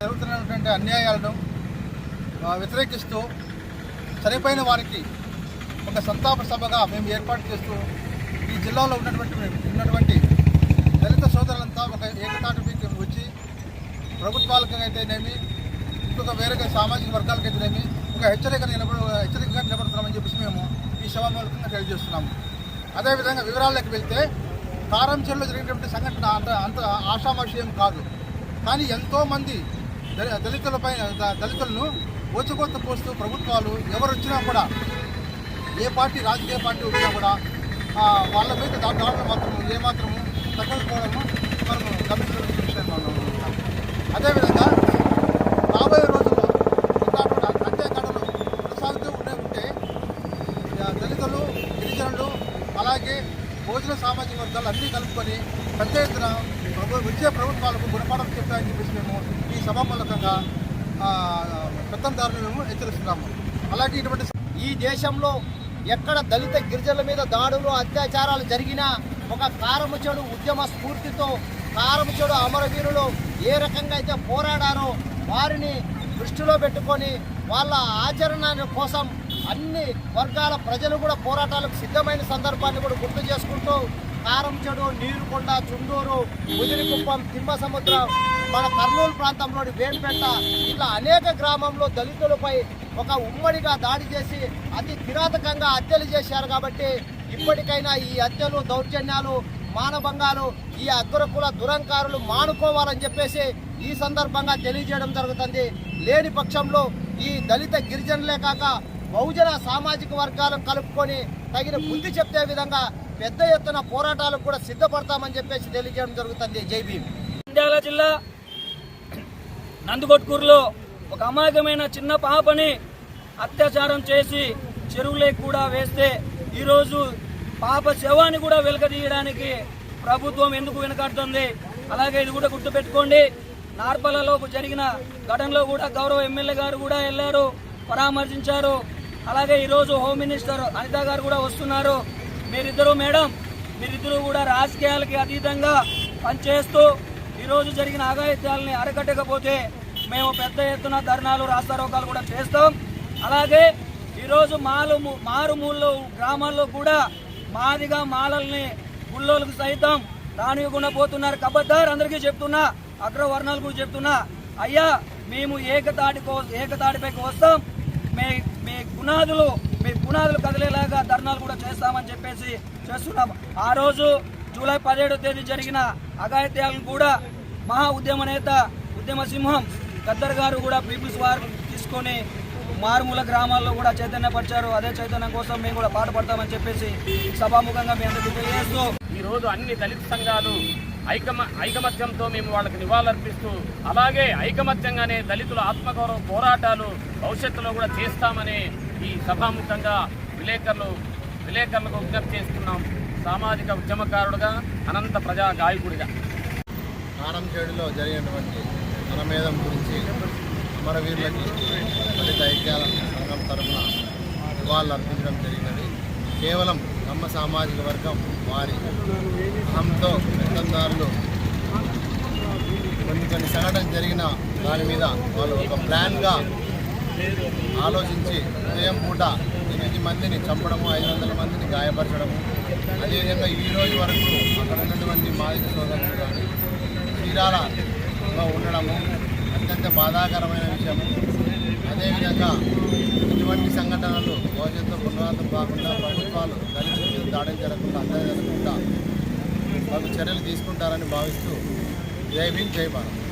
జరుగుతున్నటువంటి అన్యాయాలను వ్యతిరేకిస్తూ చనిపోయిన వారికి ఒక సంతాప సభగా మేము ఏర్పాటు చేస్తూ ఈ జిల్లాలో ఉన్నటువంటి ఉన్నటువంటి దళిత సోదరులంతా ఒక ఏకతాటిపైకి వచ్చి ప్రభుత్వాలకు అయితేనేమి ఇంకొక వేరే సామాజిక వర్గాలకైతేనేమి ఒక హెచ్చరిక నిలబడు హెచ్చరికగా నిలబడుతున్నామని చెప్పేసి మేము ఈ సభ తెలియజేస్తున్నాము. అదేవిధంగా వివరాల్లోకి వెళ్తే కారంచెల్లో జరిగినటువంటి సంఘటన అంత అంత ఆషామాషయం కాదు. కానీ ఎంతోమంది దళితులపై దళితులను ఓచుకొత్త పోస్తూ ప్రభుత్వాలు ఎవరు వచ్చినా కూడా ఏ పార్టీ రాజకీయ పార్టీ వచ్చినా కూడా వాళ్ళ మీద దా- దాడులు మాత్రం ఏమాత్రము తగ్గకపోవడము మనము గమనించడం దళితులు గిరిజనులు అలాగే భోజన సామాజిక వర్గాలు అన్నీ కలుపుకొని పెద్ద ఎత్తున వచ్చే ప్రభుత్వాలకు గుణపాఠం చెప్పాయని చెప్పేసి మేము ఈ సభా మూలకంగా పెత్తందారులు మేము హెచ్చరిస్తున్నాము. అలాగే ఇటువంటి ఈ దేశంలో ఎక్కడ దళిత గిరిజనుల మీద దాడులు అత్యాచారాలు జరిగినా ఒక కారముచెడు ఉద్యమ స్ఫూర్తితో కారముచెడు అమరవీరులు ఏ రకంగా అయితే పోరాడారో వారిని దృష్టిలో పెట్టుకొని వాళ్ళ ఆచరణ కోసం అన్ని వర్గాల ప్రజలు కూడా పోరాటాలకు సిద్ధమైన సందర్భాన్ని కూడా గుర్తు చేసుకుంటూ కారంచెడు నీరుకొండ చుండూరు ముదిరికుప్పం తిమ్మసముద్రం మన కర్నూలు ప్రాంతంలోని వేడిపేట ఇట్లా అనేక గ్రామంలో దళితులపై ఒక ఉమ్మడిగా దాడి చేసి అతి కిరాతకంగా హత్యలు చేశారు కాబట్టి ఇప్పటికైనా ఈ హత్యలు దౌర్జన్యాలు మానభంగాలు ఈ అగ్రకుల దురంకారులు మానుకోవాలని చెప్పేసి ఈ సందర్భంగా తెలియజేయడం జరుగుతుంది. లేని పక్షంలో ఈ దళిత గిరిజనులే కాక బహుజన సామాజిక వర్గాలను కలుపుకొని తగిన బుద్ధి చెప్తే విధంగా పెద్ద ఎత్తున పోరాటాలకు కూడా సిద్ధపడతామని చెప్పేసి తెలియజేయడం జరుగుతుంది. జైబీ భీమ్. నంద్యాల జిల్లా నందుకొట్కూరులో ఒక అమాయకమైన చిన్న పాపని అత్యాచారం చేసి చెరువులోకి కూడా వేస్తే ఈరోజు పాప శవాన్ని కూడా వెలకదీయడానికి ప్రభుత్వం ఎందుకు వెనకాడుతుంది? అలాగే ఇది కూడా గుర్తుపెట్టుకోండి నార్పలలో జరిగిన ఘటనలో కూడా గౌరవ ఎమ్మెల్యే గారు కూడా వెళ్ళారు పరామర్శించారు. అలాగే ఈరోజు హోమ్ మినిస్టర్ అనిత గారు కూడా వస్తున్నారు. మీరిద్దరూ మేడం మీరిద్దరూ కూడా రాజకీయాలకి అతీతంగా పనిచేస్తూ ఈరోజు జరిగిన అఘాయిత్యాలని అరకట్టకపోతే మేము పెద్ద ఎత్తున ధర్నాలు రాస్తారోకాలు కూడా చేస్తాం. అలాగే ఈరోజు మాలు మారుమూళ్ళు గ్రామాల్లో కూడా మాదిగా మాలల్ని గుళ్ళోలకు సైతం రానివ్వకుండా పోతున్నారు. కబద్దారు అందరికీ చెప్తున్నా అగ్రవర్ణాలు కూడా చెప్తున్నా అయ్యా మేము ఏకతాటి కో ఏకతాటిపైకి వస్తాం. మే మీ పునాదులు మీ పునాదులు కదిలేలాగా ధర్నాలు కూడా చేస్తామని చెప్పేసి చేస్తున్నాం. ఆ రోజు జూలై పదిహేడో తేదీ జరిగిన అఘాయిత్యాలను కూడా మహా ఉద్యమ నేత ఉద్యమ సింహం గద్దర్ గారు కూడా పీపుల్స్ వార్ తీసుకొని మారుమూల గ్రామాల్లో కూడా చైతన్యపరిచారు. అదే చైతన్యం కోసం మేము కూడా పాటుపడతామని చెప్పేసి సభాముఖంగా మీ అందరికీ తెలియజేస్తూ ఈ రోజు అన్ని దళిత సంఘాలు ఐకమ ఐకమత్యంతో మేము వాళ్ళకి నివాళులర్పిస్తూ అలాగే ఐకమత్యంగానే దళితుల ఆత్మగౌరవ పోరాటాలు భవిష్యత్తులో కూడా చేస్తామని ఈ సభాముఖంగా విలేకరులు విలేకరులకు విజ్ఞప్తి చేస్తున్నాం. సామాజిక ఉద్యమకారుడుగా అనంత ప్రజా గాయకుడిగా. కారంచేడులో జరిగినటువంటి మనమేధం గురించి అమరవీరులకి దళిత ఐక్యాల సంఘం తరఫున నివాళులు అర్పించడం జరిగినది. కేవలం నమ్మ సామాజిక వర్గం వారి అహంతో పెత్తందారులు కొన్ని కొన్ని సంఘటన జరిగిన దాని మీద వాళ్ళు ఒక ప్లాన్గా ఆలోచించి ఉదయం పూట ఎనిమిది మందిని చంపడము ఐదు వందల మందిని గాయపరచడము. అదేవిధంగా ఈ రోజు వరకు అక్కడ ఉన్నటువంటి మాదిక సోదరులు కానీ చీరాలలో ఉండడము అత్యంత బాధాకరమైన విషయము. అదేవిధంగా ఇటువంటి సంఘటనలు భవిష్యత్తు పునరావృతం కాకుండా ప్రభుత్వాలు దళితుల మీద దాడులు జరగకుండా జరగకుండా చర్యలు తీసుకుంటారని భావిస్తూ జై భీమ్ జై భారత్.